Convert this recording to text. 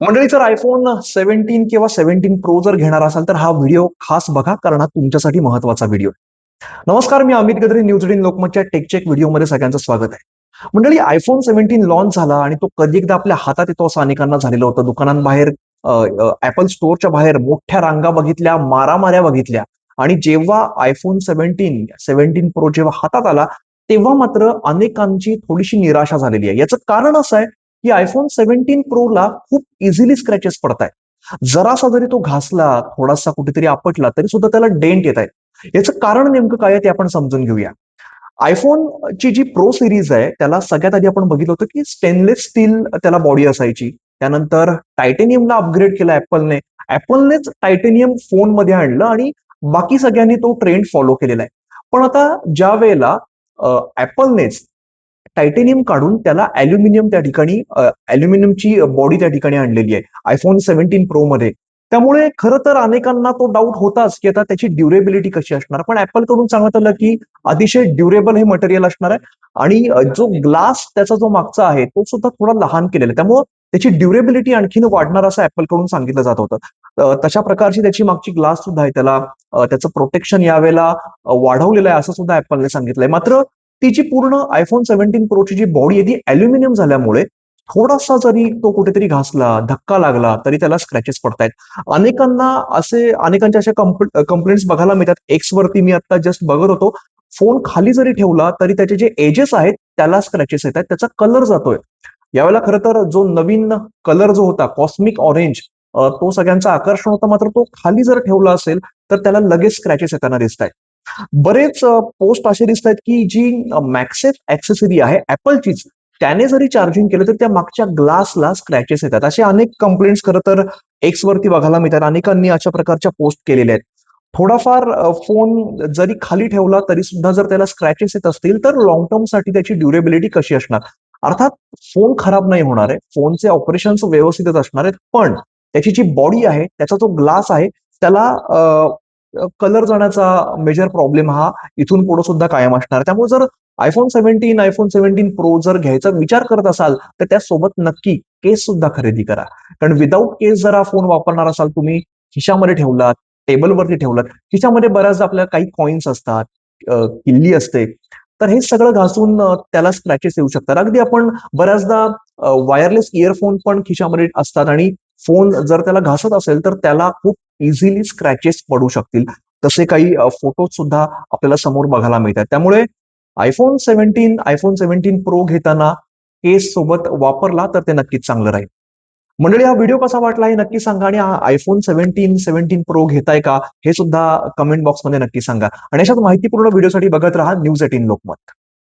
मंडळी जर iPhone seventeen किंवा सेव्हन्टीन प्रो जर घेणार असाल तर हा व्हिडिओ खास बघा कारण हा तुमच्यासाठी महत्त्वाचा व्हिडिओ नमस्कार मी अमित गद्रे न्यूज एटीन लोकमतच्या टेकचेक व्हिडिओमध्ये सगळ्यांचं स्वागत आहे. मंडळी आयफोन सेव्हन्टीन लॉन्च झाला आणि तो कधी एकदा आपल्या हातात येतो असं अनेकांना झालेलं होतं. दुकानांबाहेर ऍपल स्टोअरच्या बाहेर मोठ्या रांगा बघितल्या मारामाऱ्या बघितल्या. आणि जेव्हा आयफोन सेव्हन्टीन सेव्हन्टीन प्रो जेव्हा हातात आला तेव्हा मात्र अनेकांची थोडीशी निराशा झालेली आहे. याचं कारण असं आहे की आयफोन सेव्हन्टीन प्रोला खूप इझिली स्क्रॅचेस पडत आहेत जरासा जरी तो घासला थोडासा कुठेतरी आपटला तरी सुद्धा त्याला डेंट येत आहे याचं कारण नेमकं काय आहे ते आपण समजून घेऊया. आयफोन ची जी प्रो सिरीज आहे त्याला सगळ्यात आधी आपण बघितलं होतं की स्टेनलेस स्टील त्याला बॉडी असायची. त्यानंतर टायटेनियमला अपग्रेड केला ऍपलने ऍपलनेच टायटेनियम फोनमध्ये आणलं आणि बाकी सगळ्यांनी तो ट्रेंड फॉलो केलेला आहे. पण आता ज्या वेळेला ऍपलनेच टायटेनियम काढून त्याला अल्युमिनियम त्या ठिकाणी अल्युमिनियमची बॉडी त्या ठिकाणी आणलेली आहे आयफोन सेव्हन्टीन प्रो मध्ये. त्यामुळे खरं तर अनेकांना तो डाऊट होताच की आता त्याची ड्युरेबिलिटी कशी असणार? पण ऍपलकडून सांगण्यात आलं की अतिशय ड्युरेबल हे मटेरियल असणार आहे. आणि जो ग्लास त्याचा जो मागचा आहे तो सुद्धा थोडा लहान केलेला आहे. त्यामुळे त्याची ड्युरेबिलिटी आणखीन वाढणार असं ऍपलकडून सांगितलं जात होतं. तशा प्रकारची त्याची मागची ग्लास सुद्धा आहे त्याला त्याचं प्रोटेक्शन यावेळेला वाढवलेलं आहे असं सुद्धा ऍपलने सांगितलंय. मात्र ती जी पूर्ण आयफोन सेव्हन्टीन प्रोची जी बॉडी आहे ती अल्युमिनियम झाल्यामुळे थोडासा जरी तो कुठेतरी घासला धक्का लागला तरी त्याला स्क्रॅचेस पडतायत. अनेकांना असे अनेकांच्या अशा कंप्लेंट्स बघायला मिळतात. एक्स वरती मी आता जस्ट बघत होतो फोन खाली जरी ठेवला तरी त्याचे जे एजेस आहेत त्याला स्क्रॅचेस येत आहेत त्याचा कलर जातोय. यावेळेला खरं तर जो नवीन कलर जो होता कॉस्मिक ऑरेंज तो सगळ्यांचा आकर्षण होता मात्र तो खाली जर ठेवला असेल तर त्याला लगेच स्क्रॅचेस येताना दिसत आहेत बरेच पोस्ट असे दिसत आहेत की जी मॅक्सेफ ऍक्सेसरी आहे ऍपलचीच त्याने जरी चार्जिंग केलं तर त्या मागच्या ग्लासला स्क्रॅचेस येतात. असे अनेक कंप्लेंट्स खरं तर एक्स वरती बघायला मिळतात. अनेकांनी अशा प्रकारच्या पोस्ट केलेल्या आहेत. थोडाफार फोन जरी खाली ठेवला तरी सुद्धा जर त्याला स्क्रॅचेस येत असतील तर लॉंग टर्मसाठी त्याची ड्युरेबिलिटी कशी असणार? अर्थात फोन खराब नाही होणार आहे. फोनचे ऑपरेशन्स व्यवस्थितच असणार आहेत. पण त्याची जी बॉडी आहे त्याचा जो ग्लास आहे त्याला कलर जाण्याचा मेजर प्रॉब्लेम हा इथून पुढे सुद्धा कायम असणार. त्यामुळे जर iPhone seventeen iPhone seventeen pro जर घ्यायचा विचार करत असाल तर त्यासोबत नक्की केस सुद्धा खरेदी करा. कारण विदाऊट केस जर हा फोन वापरणार असाल तुम्ही खिशामध्ये ठेवलात टेबलवरती ठेवलात खिशामध्ये बऱ्याचदा आपल्याला काही कॉइन्स असतात किल्ली असते तर हे सगळं घासून त्याला स्क्रॅचेस येऊ शकतात. अगदी आपण बऱ्याचदा वायरलेस इयरफोन पण खिशामध्ये असतात आणि फोन जर त्याला घासत असेल तर त्याला खूप इझिली स्क्रॅचेस पडू शकतील. तसे काही फोटोज सुद्धा आपल्याला समोर बघायला मिळतात. त्यामुळे iPhone seventeen iPhone seventeen pro घेताना केस सोबत वापरला तर ते नक्कीच चांगलं राहील. मंडळी हा व्हिडिओ कसा वाटला हे नक्की सांगा आणि आयफोन सेव्हन्टीन सेव्हन्टीन प्रो घेताय का हे सुद्धा कमेंट बॉक्समध्ये नक्की सांगा. आणि अशाच माहितीपूर्ण व्हिडिओसाठी बघत राहा न्यूज एटीन लोकमत.